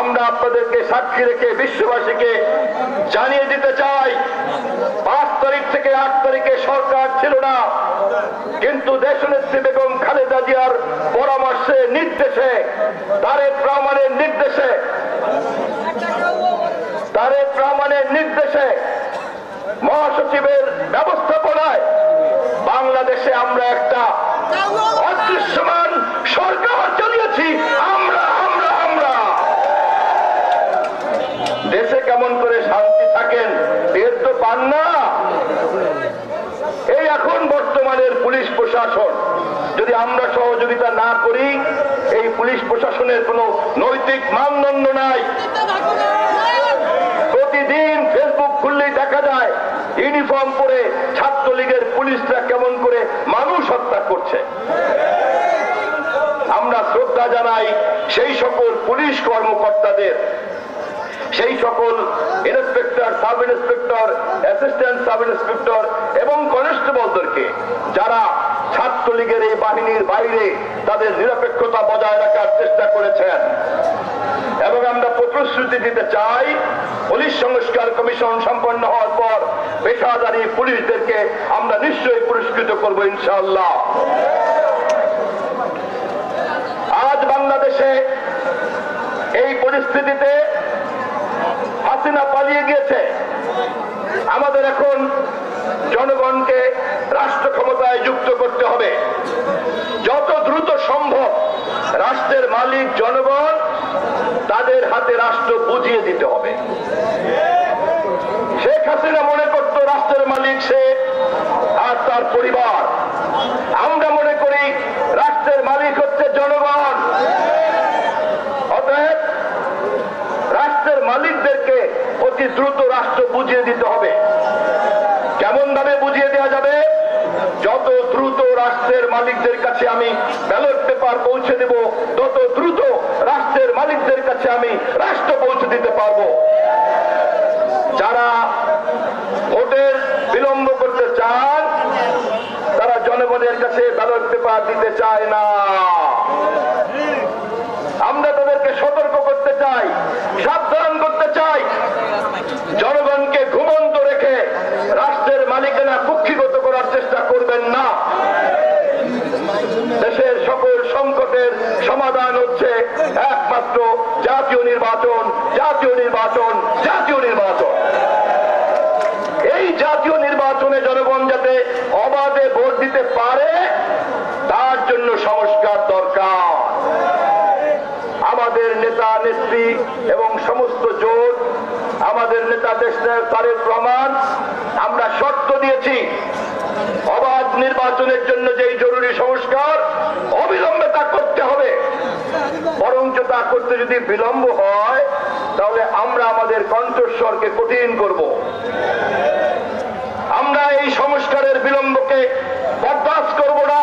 আমরা আপনাদেরকে সাক্ষী রেখে বিশ্ববাসীকে জানিয়ে দিতে চাই, পাঁচ তারিখ থেকে আট তারিখে সরকার ছিল না, কিন্তু দেশনেত্রী বেগম খালেদা জিয়ার পরামর্শে, নির্দেশে, তারেক রহমানের নির্দেশে, তারেক রহমানের নির্দেশে, মহাসচিবের ব্যবস্থাপনায় বাংলাদেশে আমরা একটা অদৃশ্যমান সরকার চালিয়েছি। আমরা পুলিশ প্রশাসন। যদি আমরা সহযোগিতা না করি, এই পুলিশ প্রশাসনের কোনো নৈতিক মানদণ্ড নাই। প্রতিদিন ফেসবুক খুললেই দেখা যায়, ইউনিফর্ম পরে ছাত্রলীগের পুলিশরা কেমন করে মানুষ হত্যা করছে। আমরা শ্রদ্ধা জানাই সেই সকল পুলিশ কর্মকর্তাদের, সেই সকল inspector sub inspector assistant sub inspector এবং কনস্টেবলদেরকে যারা ছাত্রলীগের এই বাহিনীর বাইরে তাদের নিরপেক্ষতা বজায় রাখার চেষ্টা করেছেন এবং আমরা প্রতিশ্রুতি দিতে চাই, পুলিশ সংস্কার কমিশন সম্পন্ন হওয়ার পর পেশাদারী পুলিশদেরকে আমরা নিশ্চয়ই পুরস্কৃত করব ইনশাআল্লাহ। আজ বাংলাদেশে এই পরিস্থিতিতে হাসিনা পালিয়ে গিয়েছে। আমাদের এখন জনগণকে রাষ্ট্র ক্ষমতায় যুক্ত করতে হবে। যত দ্রুত সম্ভব রাষ্ট্রের মালিক জনগণ তাদের হাতে রাষ্ট্র বুঝিয়ে দিতে হবে। শেখ হাসিনা মনে করত রাষ্ট্রের মালিক সে আর তার পরিবার। আমরা মনে করি রাষ্ট্রের মালিক হচ্ছে জনগণ। অতএব রাষ্ট্রের মালিকদেরকে অতি দ্রুত রাষ্ট্র বুঝিয়ে দিতে হবে। কেমন ভাবে বুঝিয়ে দেওয়া যাবে? যত দ্রুত রাষ্ট্রের মালিকদের কাছে আমি ব্যালট পেপার পৌঁছে দেব তত দ্রুত রাষ্ট্রের মালিকদের কাছে আমি, রাষ্ট্র পৌঁছে দিতে পারব। যারা ভোটের বিলম্ব করতে চান, তারা জনগণের কাছে ব্যালট পেপার দিতে চায় না। আমরা তাদেরকে সতর্ক করতে চাই, সাবধান করতে চাই। জনগণকে ঘুমন্ত রেখে রাষ্ট্রের মালিকানা কুক্ষিগত করার চেষ্টা করবেন না। দেশের সকল সংকটের সমাধান হচ্ছে একমাত্র জাতীয় নির্বাচন জাতীয় নির্বাচন জাতীয় নির্বাচন। এই জাতীয় নির্বাচনে জনগণ যাতে অবাধে ভোট দিতে পারে, তার জন্য সংস্কার দরকার। আমাদের নেতা, নেত্রী এবং সমস্ত জোট, আমাদের নেতা দেশ তারেক রহমান, আমরা শর্ত দিয়েছি, অবাধ নির্বাচনের জন্য যেই জরুরি সংস্কার, অবিলম্বে তা করতে হবে। বরঞ্চ তা করতে যদি বিলম্ব হয়, তাহলে আমরা আমাদের কণ্ঠস্বরকে কঠিন করব। আমরা এই সংস্কারের বিলম্বকে বরদাস্ত করব না।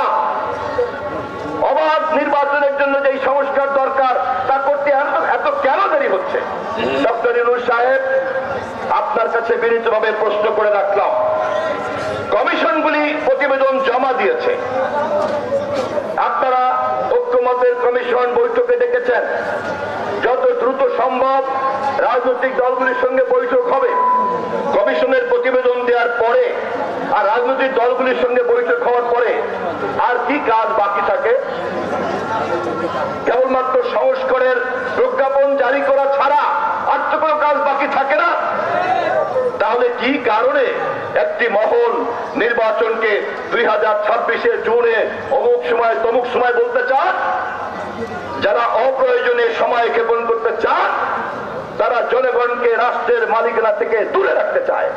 অবাধ নির্বাচনের জন্য যেই সংস্কার দরকার, তা করতে এত কেন দেরি হচ্ছে? ডক্টর ইনুর সাহেব, আপনার কাছে বিনীতভাবে প্রশ্ন করে রাখলাম। কমিশনগুলি প্রতিবেদন জমা দিয়েছে আপনারা ঐক্যমতের কমিশন বৈঠকে ডেকেছেন। যত দ্রুত সম্ভব রাজনৈতিক দলগুলির সঙ্গে বৈঠক হবে। কমিশনের প্রতিবেদন দেওয়ার পরে আর রাজনৈতিক দলগুলির সঙ্গে বৈঠক হওয়ার পরে আর কি কাজ বাকি থাকে? কেবলমাত্র সংস্কারের প্রজ্ঞাপন জারি করা ছাড়া আর তো কোনো কাজ বাকি থাকে না? তাহলে কি কারণে একটি মহল নির্বাচনকে দুই হাজার ছাব্বিশে জুনে অমুক সময় তমুক সময় বলতে চান? যারা অপ্রয়োজনীয় সময় ক্ষেপণ করতে চান তারা জনগণকে রাষ্ট্রের মালিকানা থেকে দূরে রাখতে চায়।